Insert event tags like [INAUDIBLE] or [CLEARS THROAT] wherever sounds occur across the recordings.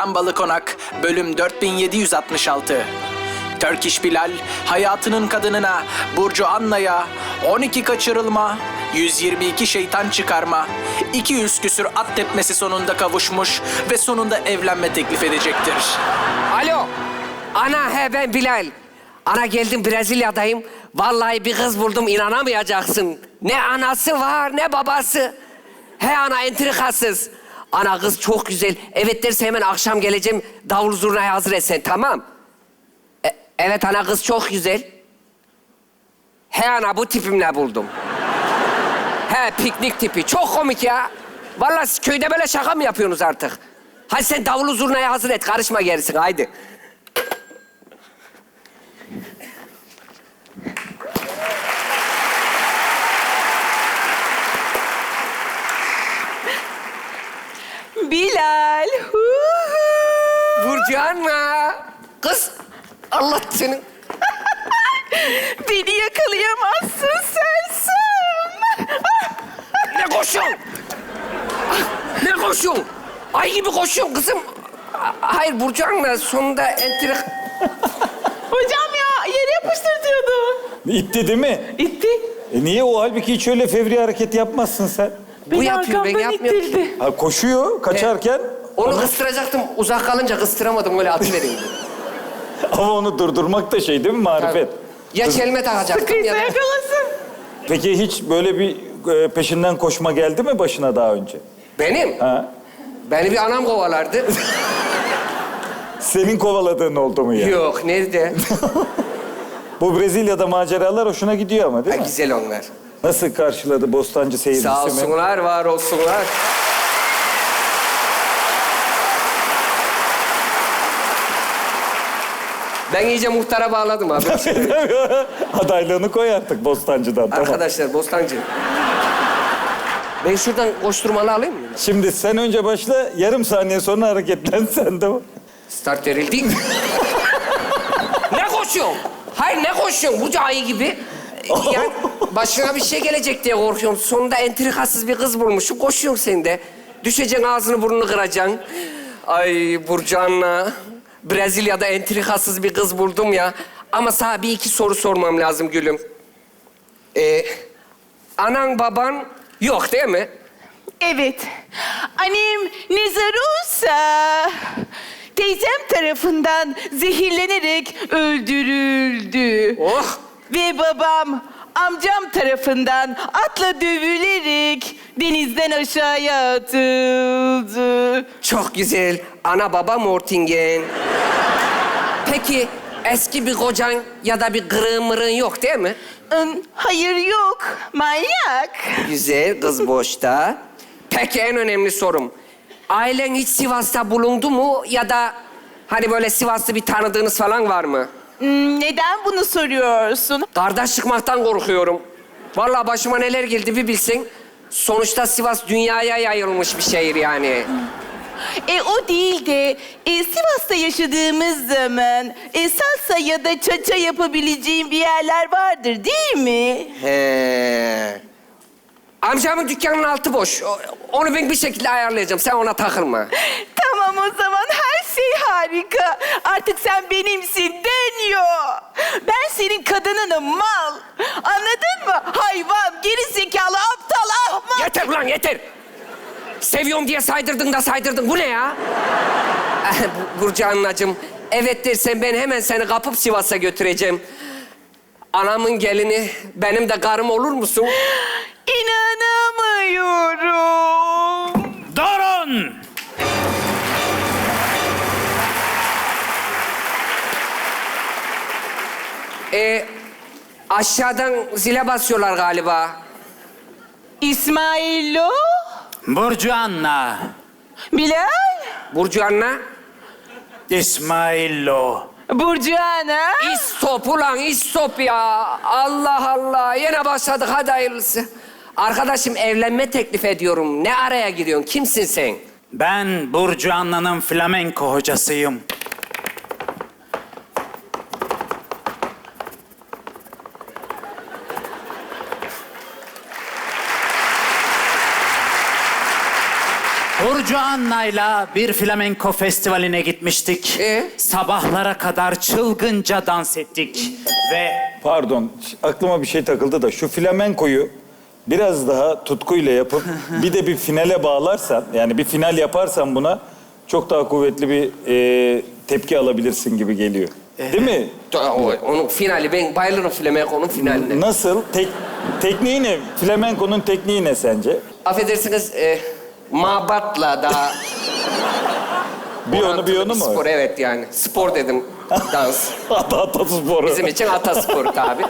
Sambalı Konak, bölüm 4766. Turkish Bilal, hayatının kadınına, Burcu Anna'ya, 12 kaçırılma, 122 şeytan çıkarma, 200 küsür at tepmesi sonunda kavuşmuş ve sonunda evlenme teklif edecektir. Alo. Ana he ben Bilal. Ana geldim Brezilya'dayım. Vallahi bir kız buldum inanamayacaksın. Ne anası var ne babası. He ana entrikasız. Ana kız çok güzel. Evet derse hemen akşam geleceğim. Davul zurnayı hazır et sen tamam. E- evet ana kız çok güzel. He ana bu tipimle buldum. He piknik tipi. Çok komik ya. Vallahi köyde böyle şaka mı yapıyorsunuz artık? Hadi sen davulu zurnayı hazır et. Karışma gerisine haydi. Bilal. Burcu Anna. Kız. Allah senin. [LAUGHS] Beni yakalayamazsın Sersem. Ne koşuyorsun? Ne koşuyorsun? Ay gibi koşuyorsun kızım. Hayır Burcu Anna sonunda entrik... Hocam ya yere yapıştırtıyordu. İtti değil mi? İtti. E niye o halbuki hiç öyle fevri hareket yapmazsın sen? Beni yapıyor, ben arkamdan yapmıyorum. Ha, koşuyor kaçarken Onu kıstıracaktım. Uzak kalınca kıstıramadım. Öyle atıvereyim. [LAUGHS] ama onu durdurmak da şey değil mi marifet? Ya çelme takacaktım Sıkıysa ya da... yakalasın. Peki hiç böyle bir e, peşinden koşma geldi mi başına daha önce? Benim? Ha? Beni bir anam kovalardı. [LAUGHS] Senin kovaladığın oldu mu ya? Yok, nerede? [LAUGHS] Bu Brezilya'da maceralar hoşuna gidiyor ama Ha, değil mi? güzel onlar. Nasıl karşıladı Bostancı seyircisi Sağ olsunlar, var olsunlar. Ben iyice muhtara bağladım abi. Adaylığını koy artık Bostancı'dan. Tamam. Arkadaşlar, Bostancı. Ben şuradan koşturmalı alayım mı? Şimdi sen önce başla, yarım saniye sonra hareketlen [LAUGHS] sen de. Start verildi. ne koşuyorsun? Hayır ne koşuyorsun? Burcu ayı gibi. [LAUGHS] Yani başına bir şey gelecek diye korkuyorum. Sonunda entrikasız bir kız bulmuşsun. Koşuyorsun sen de. Düşeceksin ağzını burnunu kıracaksın. Ay Burcu Anna. Brezilya'da entrikasız bir kız buldum ya. Ama sana bir iki soru sormam lazım gülüm. Ee, anan baban yok değil mi? Evet. Annem Nezarusa teyzem tarafından zehirlenerek öldürüldü. Oh! Ve babam amcam tarafından atla dövülerek denizden aşağıya atıldı. Çok güzel. Ana baba Mortingen. Peki eski bir kocan ya da bir kırığın mırığın yok değil mi? Im, Hayır yok. Manyak. Güzel, kız boşta. Peki en önemli sorum. Ailen hiç Sivas'ta bulundu mu ya da hani böyle Sivaslı bir tanıdığınız falan var mı? Hmm, Neden bunu soruyorsun? Kardeş çıkmaktan korkuyorum. Vallahi başıma neler geldi bir bilsin. Sonuçta Sivas dünyaya yayılmış bir şehir yani. E o değil de e, Sivas'ta yaşadığımız zaman e, salsa ya da çaça yapabileceğim bir yerler vardır değil mi? He. Amcamın dükkanının altı boş. O- Onu ben bir şekilde ayarlayacağım. Sen ona takılma. [LAUGHS] Tamam o zaman her şey harika. Artık sen benimsin deniyor. Ben senin kadınınım mal. Anladın mı? Hayvan, geri zekalı, aptal, ahmak. Yeter ulan yeter. Seviyorum diye saydırdın da saydırdın. Bu ne ya? Bu- Burcu Annacığım, evet dersen ben hemen seni kapıp Sivas'a götüreceğim. Anamın gelini, benim de karım olur musun? [GASPS] İnanamıyorum. Ee, aşağıdan zile basıyorlar galiba. İsmailo, Burcu Anna, Bilal, Burcu Anna. İsmailo. Burcuana. İstop ulan istop ya. Allah Allah. Yine başladık hadi hayırlısı. Arkadaşım evlenme teklif ediyorum. Ne araya giriyorsun? Kimsin sen? Ben Burcu Anna'nın flamenko hocasıyım. Burcu Anna'yla bir flamenko festivaline gitmiştik. Ee? Sabahlara kadar çılgınca dans ettik. Ve Pardon, aklıma bir şey takıldı da şu flamenkoyu biraz daha tutkuyla yapıp [LAUGHS] bir de bir finale bağlarsan, yani bir final yaparsan buna çok daha kuvvetli bir e, tepki alabilirsin gibi geliyor. Değil mi? O- Onun finali, ben bayılırım flamenko'nun finaline. Nasıl? Tek, tekniği ne? Flamenko'nun tekniği ne sence? Affedersiniz, e, mabatla daha... Bir onu bir onu Spor mu? evet yani. Spor dedim, dans. [LAUGHS] Ata ata sporu. Bizim için atasporu tabi.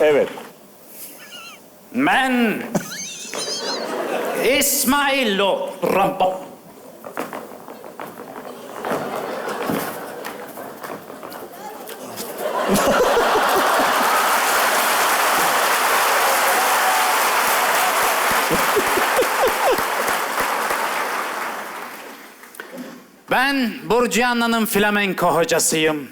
Evet. ben... İsmailo Rambo. Ben Burcu Anna'nın flamenko hocasıyım.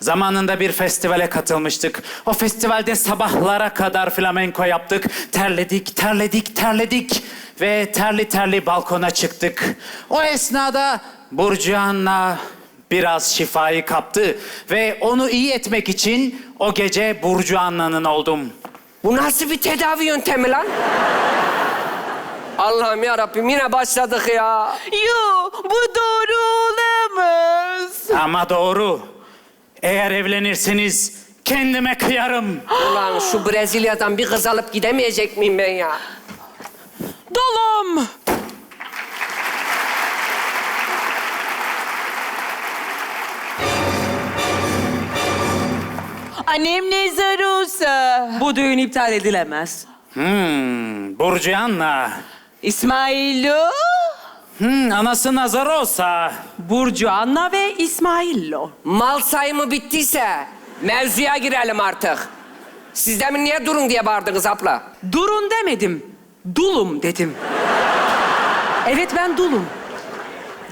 Zamanında bir festivale katılmıştık. O festivalde sabahlara kadar flamenko yaptık. Terledik, terledik, terledik. Ve terli terli balkona çıktık. O esnada Burcu Anna biraz şifayı kaptı. Ve onu iyi etmek için o gece Burcu Anna'nın oldum. Bu nasıl bir tedavi yöntemi lan? Allah'ım ya Rabbim yine başladık ya. Yo, bu doğru olamaz. Ama doğru. Eğer evlenirseniz kendime kıyarım. Ulan şu Brezilya'dan bir kız alıp gidemeyecek miyim ben ya? Dolum. Annem ne zar olsa. Bu düğün iptal edilemez. Hmm, Burcu Anna. Hmm, anası nazar olsa. Burcu Anna ve İsmaillo. Mal sayımı bittiyse mevzuya girelim artık. Siz demin niye durun diye bağırdınız abla? Durun demedim. Dulum dedim. Evet ben dulum.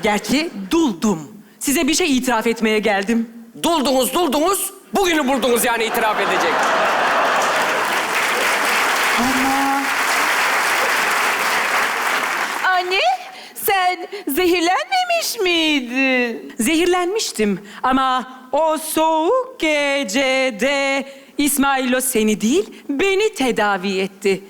Gerçi duldum. Size bir şey itiraf etmeye geldim. Duldunuz duldunuz, bugünü buldunuz yani itiraf edecek. Anne, sen zehirlenmemiş miydin? Zehirlenmiştim ama o soğuk gecede İsmailo seni değil, beni tedavi etti.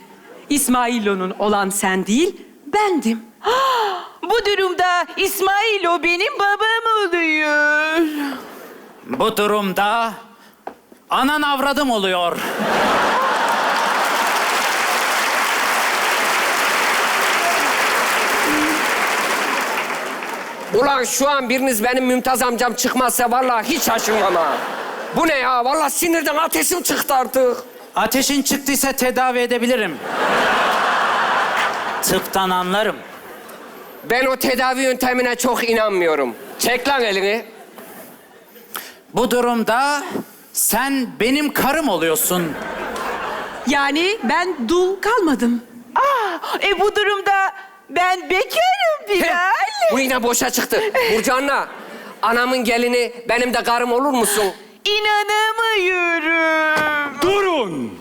İsmailo'nun olan sen değil, bendim. [GASPS] Bu durumda İsmailo benim babam oluyor. Bu durumda anan avradım oluyor. [LAUGHS] Ulan şu an biriniz benim Mümtaz amcam çıkmazsa vallahi hiç şaşırmam ha. Bu ne ya? Vallahi sinirden ateşim çıktı artık. Ateşin çıktıysa tedavi edebilirim. Tıptan anlarım. Ben o tedavi yöntemine çok inanmıyorum. Çek lan elini. Bu durumda sen benim karım oluyorsun. Yani ben dul kalmadım. Ah, e bu durumda ben bekarım Bilal. Bu yine boşa çıktı. Burcu Anna, anamın gelini benim de karım olur musun? İnanamıyorum. Durun!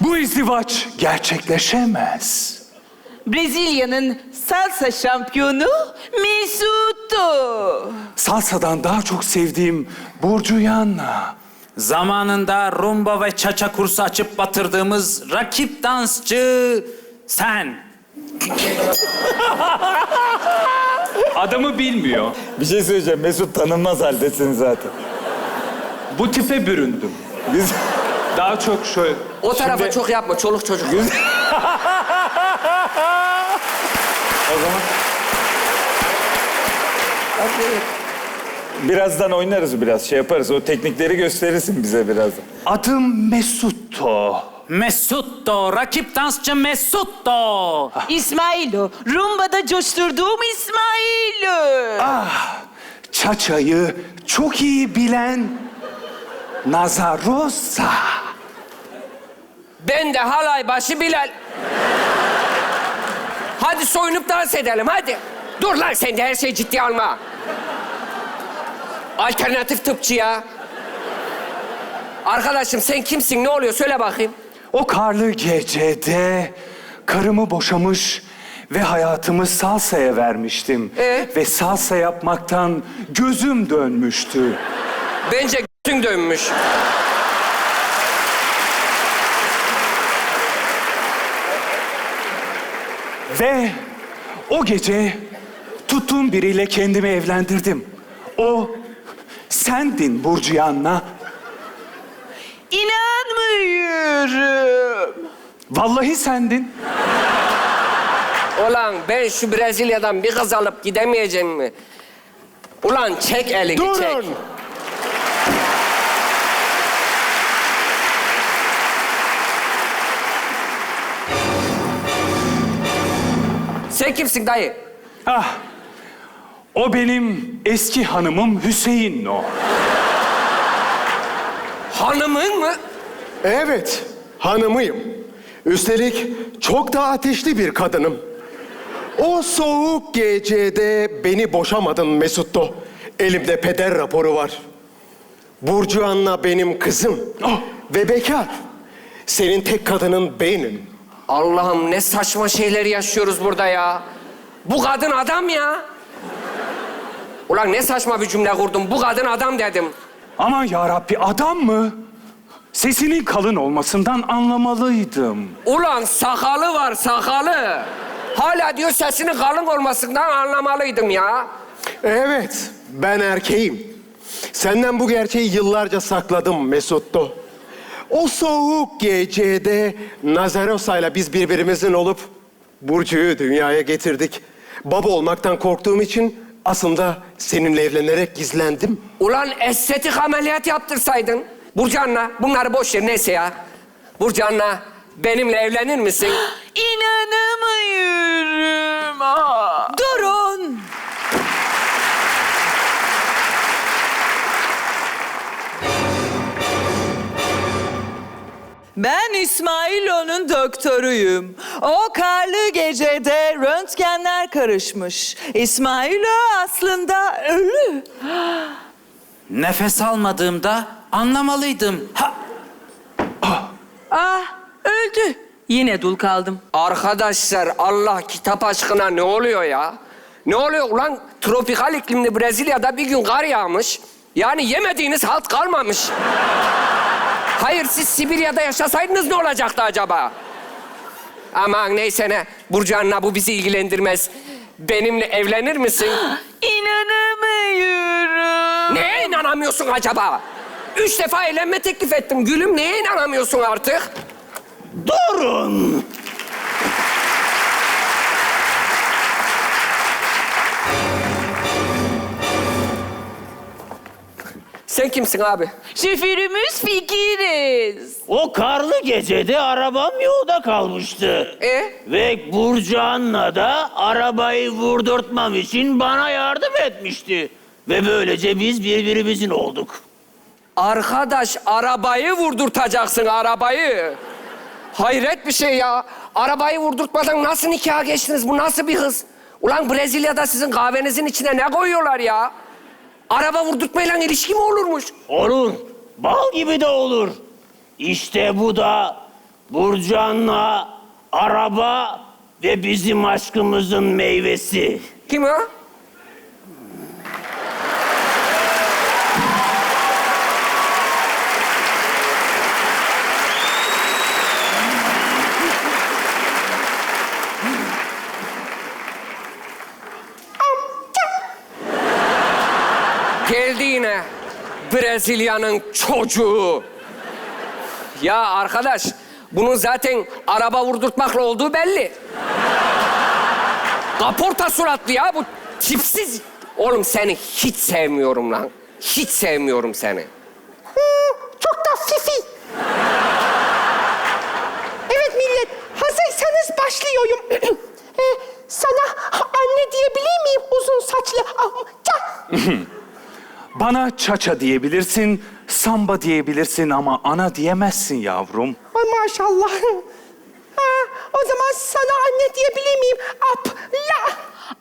Bu izdivaç gerçekleşemez. Brezilya'nın salsa şampiyonu Mesuto. Salsadan daha çok sevdiğim Burcu Yanna. Zamanında rumba ve çaça kursu açıp batırdığımız rakip dansçı sen. [LAUGHS] Adamı bilmiyor. Bir şey söyleyeceğim. Mesut tanınmaz haldesin zaten. Bu tipe büründüm. Biz... Daha çok şöyle... O tarafa Şimdi- çok yapma, çoluk çocuk. [LAUGHS] O zaman... Birazdan oynarız biraz, şey yaparız. O teknikleri gösterirsin bize birazdan. Adım Mesutto. Mesutto, rakip dansçı Mesutto. İsmailo. Rumba'da coşturduğum İsmailo. Ah, Çaça'yı çok iyi bilen Nazarosa. Ben de halay başı Bilal. Hadi soyunup dans edelim hadi. Dur lan sen de her şeyi ciddiye alma. Alternatif tıpçı ya. Arkadaşım sen kimsin ne oluyor söyle bakayım. O karlı gecede karımı boşamış ve hayatımı salsaya vermiştim. Ee? Ve salsa yapmaktan gözüm dönmüştü. Bence g***ün dönmüş. Ve o gece tuttuğum biriyle kendimi evlendirdim. O sendin Burcu. İnanmıyorum. Vallahi sendin. Ulan ben şu Brezilya'dan bir kız alıp gidemeyeceğim mi? Ulan çek elini çek. Durun. Sen kimsin dayı? Ah, o benim eski hanımım Hüseyin o. Hanımın mı? Evet, hanımıyım. Üstelik çok da ateşli bir kadınım. O soğuk gecede beni boşamadın Mesutto. Elimde peder raporu var. Burcu Anna benim kızım. Ah! Ve bekar. Senin tek kadının benim. Allah'ım ne saçma şeyler yaşıyoruz burada ya. Bu kadın adam ya. Ulan ne saçma bir cümle kurdum. Bu kadın adam dedim. Aman ya Rabbi adam mı? Sesinin kalın olmasından anlamalıydım. Ulan sakalı var sakalı. Hala diyor sesinin kalın olmasından anlamalıydım ya. Evet, ben erkeğim. Senden bu gerçeği yıllarca sakladım Mesutto. O soğuk gecede Nazarosa'yla biz birbirimizin olup Burcu'yu dünyaya getirdik. Baba olmaktan korktuğum için aslında seninle evlenerek gizlendim. Ulan estetik ameliyat yaptırsaydın. Burcu Anna, bunları boş ver neyse ya. Burcu Anna, benimle evlenir misin? [GASPS] İnanamıyorum. Aa. Durun. Ben İsmailo'nun doktoruyum. O karlı gecede röntgenler karışmış. İsmailo aslında ölü. Nefes almadığımda anlamalıydım. Ha, Ah öldü. Yine dul kaldım. Arkadaşlar Allah kitap aşkına ne oluyor ya? Ne oluyor ulan? Tropikal iklimli Brezilya'da bir gün kar yağmış. Yani yemediğiniz halt kalmamış. Hayır siz Sibirya'da yaşasaydınız ne olacaktı acaba? Aman neyse ne. Burcu Anna bu bizi ilgilendirmez. Benimle evlenir misin? [GASPS] İnanamıyorum. Neye inanamıyorsun acaba? Üç defa evlenme teklif ettim. Gülüm neye inanamıyorsun artık? Durun! Sen kimsin abi? Şoförümüz fikiriz. O karlı gecede arabam yolda kalmıştı. E? Ve Burcu Anna da arabayı vurdurtmam için bana yardım etmişti. Ve böylece biz birbirimizin olduk. Arkadaş arabayı vurdurtacaksın arabayı. Hayret bir şey ya. Arabayı vurdurtmadan nasıl nikaha geçtiniz? Bu nasıl bir hız? Ulan Brezilya'da sizin kahvenizin içine ne koyuyorlar ya? Araba vurdurtmayla ilişki mi olurmuş? Olur. Bal gibi de olur. İşte bu da Burcu Anna, araba ve bizim aşkımızın meyvesi. Kim o? Geldi yine Brezilya'nın çocuğu. Ya arkadaş, bunun zaten araba vurdurtmakla olduğu belli. Kaporta suratlı ya bu tipsiz. Oğlum seni hiç sevmiyorum lan. Hiç sevmiyorum seni. Çok da fifi. Evet millet, hazırsanız başlıyorum. [CLEARS THROAT] Ee, sana anne diyebilir miyim uzun saçlı amca? [LAUGHS] Bana çaça diyebilirsin, samba diyebilirsin ama ana diyemezsin yavrum. Ay maşallah. Ha, o zaman sana anne diyebilir miyim? Abla.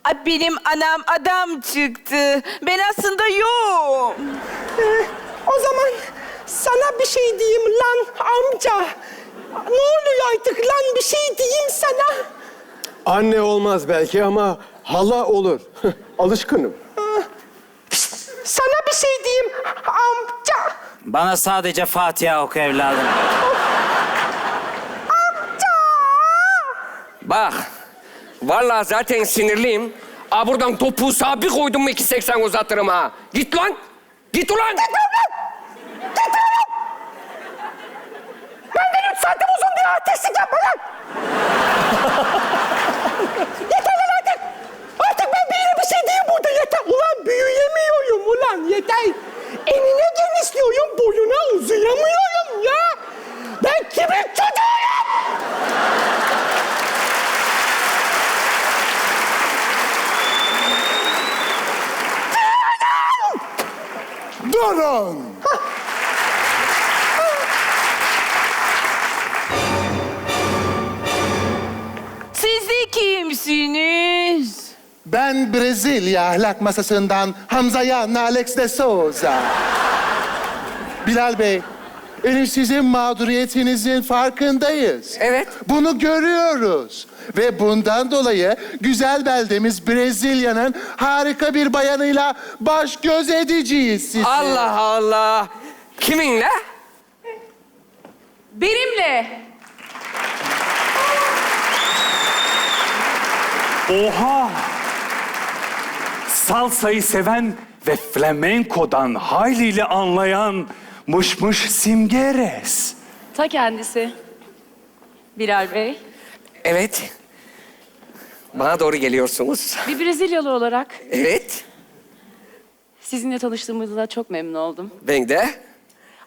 Ay benim anam adam çıktı. Ben aslında yok. Ee, o zaman sana bir şey diyeyim lan amca. Ne oluyor artık lan bir şey diyeyim sana. Anne olmaz belki ama hala olur. [LAUGHS] Alışkınım. Sana şey diyeyim amca. Bana sadece Fatiha oku evladım. Bak, vallahi zaten sinirliyim. Aa buradan topuğu sağa bir koydum mu 2.80 uzatırım ha. Git lan! Git ulan! Benden üç santim uzun diye artistlik yapma lan. Ahlak masasından Hamza Yan Alex de Souza. Bilal Bey, Elif sizin mağduriyetinizin farkındayız. Evet. Bunu görüyoruz. Ve bundan dolayı güzel beldemiz Brezilya'nın harika bir bayanıyla baş göz edeceğiz sizi. Allah Allah! Kiminle? Benimle. Oha! Salsayı seven ve flamenkodan hayliyle anlayan mışmış simgeres. Ta kendisi. Bilal Bey. Evet. Bana doğru geliyorsunuz. Bir Brezilyalı olarak Evet. sizinle tanıştığımızda çok memnun oldum. Ben de.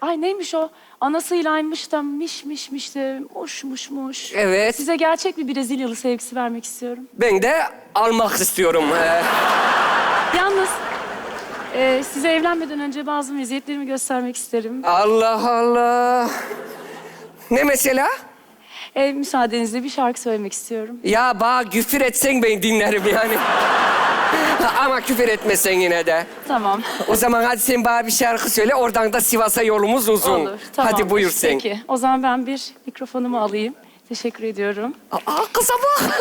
Ay neymiş o? Anasıylaymış da miş miş miş de muş muş muş. Evet. Size gerçek bir Brezilyalı sevgisi vermek istiyorum. Ben de almak istiyorum. Ee, Yalnız e, size evlenmeden önce bazı meziyetlerimi göstermek isterim. Allah Allah. Ne mesela? E, müsaadenizle bir şarkı söylemek istiyorum. Ya bana küfür etsen ben dinlerim yani. [LAUGHS] Ama küfür etmesen yine de. Tamam. O zaman hadi sen bana bir şarkı söyle. Oradan da Sivas'a yolumuz uzun. Olur. Tamam. Hadi buyur sen. Peki. O zaman ben bir mikrofonumu alayım. Teşekkür ediyorum. Aa kıza bak. [LAUGHS]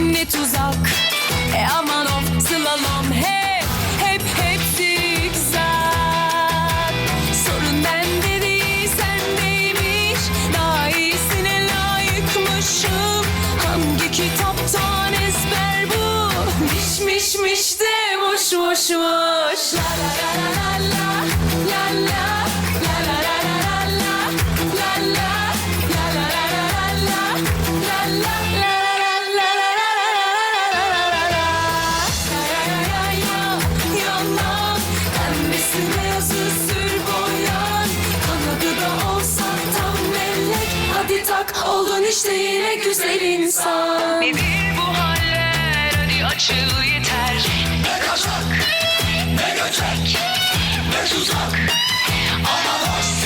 ne tuzak. E aman of slalom. Hep hep hep zigzag. Sorun bende değil sendeymiş. Daha iyisine layıkmışım. Hangi kitaptan ezber bu? Miş miş miş de muş muş La la la la la la işte yine güzel insan. Nedir bu haller hadi açıl yeter. Ne kaçak ne göçek ne tuzak. Aman olsun